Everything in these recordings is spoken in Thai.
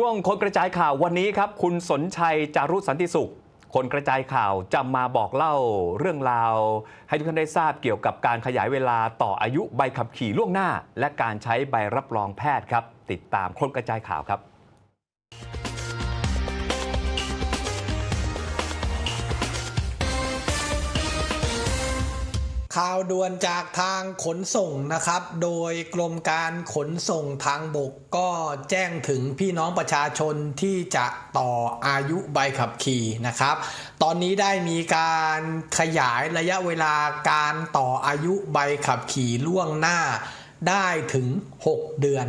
ช่วงคนกระจายข่าววันนี้ครับ คุณสนชัยจารุสันติสุข คนกระจายข่าวจะมาบอกเล่าเรื่องราว ให้ทุกท่านได้ทราบเกี่ยวกับการขยายเวลาต่ออายุใบขับขี่ล่วงหน้า และการใช้ใบรับรองแพทย์ครับ ติดตามคนกระจายข่าวครับ ข่าวด่วนจากทางขนส่งนะครับ โดยกรมการขนส่งทางบกก็แจ้งถึงพี่น้องประชาชนที่จะต่ออายุใบขับขี่นะครับ ตอนนี้ได้มีการขยายระยะเวลาการต่ออายุใบขับขี่ล่วงหน้าได้ถึง 6 เดือน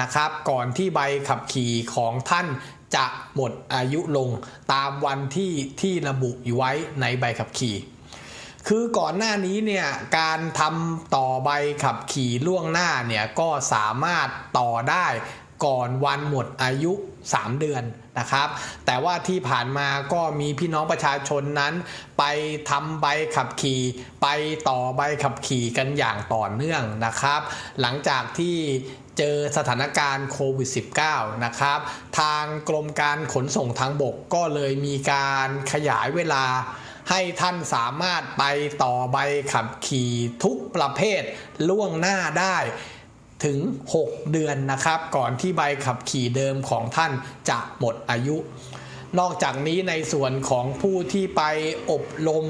นะครับ ก่อนที่ใบขับขี่ของท่านจะหมดอายุลงตามวันที่ที่ระบุอยู่ไว้ในใบขับขี่ คือก่อนหน้านี้เนี่ยการทำต่อใบขับขี่ล่วงหน้าเนี่ยก็สามารถต่อได้ก่อนวันหมดอายุ 3 เดือนนะครับ แต่ว่าที่ผ่านมาก็มีพี่น้องประชาชนนั้น ไปทำใบขับขี่ ไปต่อใบขับขี่กันอย่างต่อเนื่องนะครับ หลังจากที่เจอสถานการณ์โควิด -19 นะครับ ทางกรมการขนส่งทางบกก็เลยมีการขยายเวลา ให้ท่านสามารถไปต่อใบขับขี่ทุกประเภทล่วงหน้าได้ถึง 6 เดือนนะครับ ก่อนที่ใบขับขี่เดิมของท่านจะหมดอายุ นอกจากนี้ในส่วนของผู้ที่ไปอบรม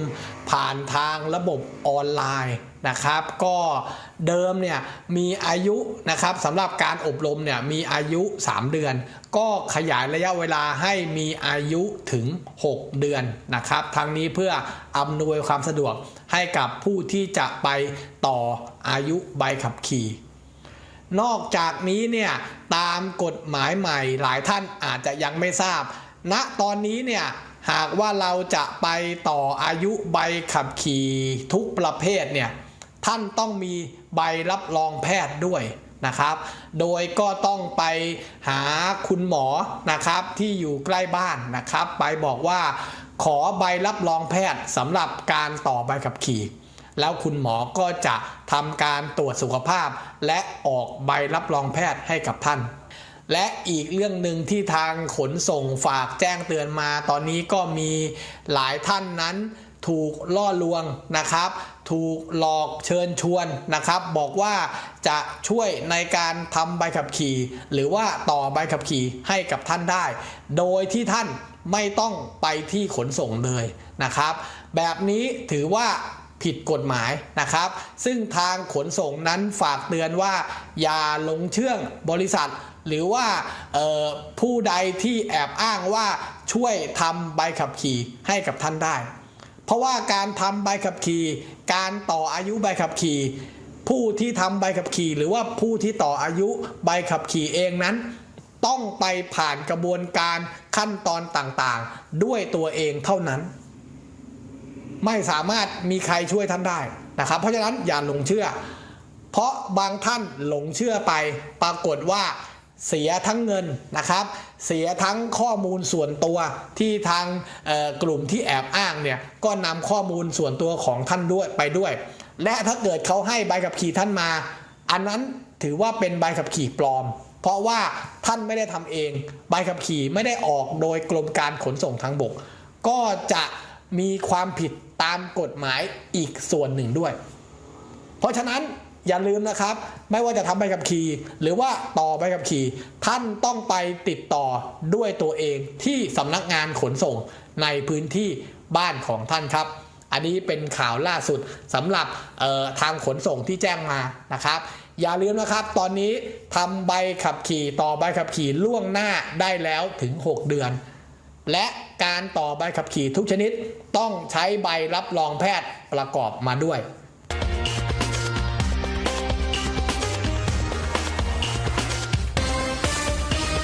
ผ่านทางระบบออนไลน์นะครับก็เดิมเนี่ยมีอายุนะครับสำหรับการอบรมเนี่ยมีอายุ 3 เดือน ก็ขยายระยะเวลาให้มีอายุถึง 6 เดือนนะครับทั้งนี้เพื่ออำนวยความสะดวกให้กับผู้ที่จะไปต่ออายุใบขับขี่ นอกจากนี้เนี่ยตามกฎหมายใหม่หลายท่านอาจจะยังไม่ทราบ ณตอนนี้เนี่ยหากว่าเราจะไปต่ออายุใบขับขี่ทุกประเภทเนี่ยท่านต้องมีใบรับรองแพทย์ด้วยนะครับ โดยก็ต้องไปหาคุณหมอนะครับที่อยู่ใกล้บ้านนะครับ ไปบอกว่าขอใบรับรองแพทย์สำหรับการต่อใบขับขี่ แล้วคุณหมอก็จะทำการตรวจสุขภาพ และออกใบรับรองแพทย์ให้กับท่าน และอีกเรื่องหนึ่งที่ทางขนส่งฝากแจ้งเตือนมา ตอนนี้ก็มีหลายท่านนั้นถูกล่อลวงนะครับ ถูกหลอกเชิญชวนนะครับ บอกว่าจะช่วยในการทำใบขับขี่ หรือว่าต่อใบขับขี่ให้กับท่านได้ โดยที่ท่านไม่ต้องไปที่ขนส่งเลยนะครับ แบบนี้ถือว่า ผิดกฎหมายนะครับ ซึ่งทางขนส่งนั้นฝากเตือนว่า อย่าลงเชื่องบริษัท หรือว่าผู้ใดที่แอบอ้างว่าช่วยทำใบขับขี่ให้กับท่านได้ เพราะว่าการทำใบขับขี่ การต่ออายุใบขับขี่ผู้ที่ทำใบขับขี่ หรือว่าผู้ที่ต่ออายุใบขับขี่เองนั้น ต้องไปผ่านกระบวนการขั้นตอนต่างๆ ด้วยตัวเองเท่านั้น ไม่สามารถมีใครช่วยท่านได้นะครับ เพราะฉะนั้นอย่าหลงเชื่อ เพราะบางท่านหลงเชื่อไป ปรากฏว่าเสียทั้งเงินนะครับ เสียทั้งข้อมูลส่วนตัวที่ทางกลุ่มที่แอบอ้างเนี่ยก็นำข้อมูลส่วนตัวของท่านด้วยไปด้วย และถ้าเกิดเขาให้ใบขับขี่ท่านมา อันนั้นถือว่าเป็นใบขับขี่ปลอม เพราะว่าท่านไม่ได้ทำเอง ใบขับขี่ไม่ได้ออกโดยกรมการขนส่งทางบก ก็จะ มีความผิดตามกฎหมายอีกส่วนหนึ่งด้วย เพราะฉะนั้นอย่าลืมนะครับ ไม่ว่าจะทำใบขับขี่หรือว่าต่อใบขับขี่ ท่านต้องไปติดต่อด้วยตัวเองที่สำนักงานขนส่งในพื้นที่บ้านของท่านครับ อันนี้เป็นข่าวล่าสุดสำหรับออทางขนส่งที่แจ้งมานะครับ อย่าลืมนะครับ ตอนนี้ทำใบขับขี่ต่อใบขับขี่ล่วงหน้าได้แล้วถึง 6 เดือน และ การต่อใบขับขี่ทุกชนิดต้องใช้ใบรับรองแพทย์ประกอบมาด้วย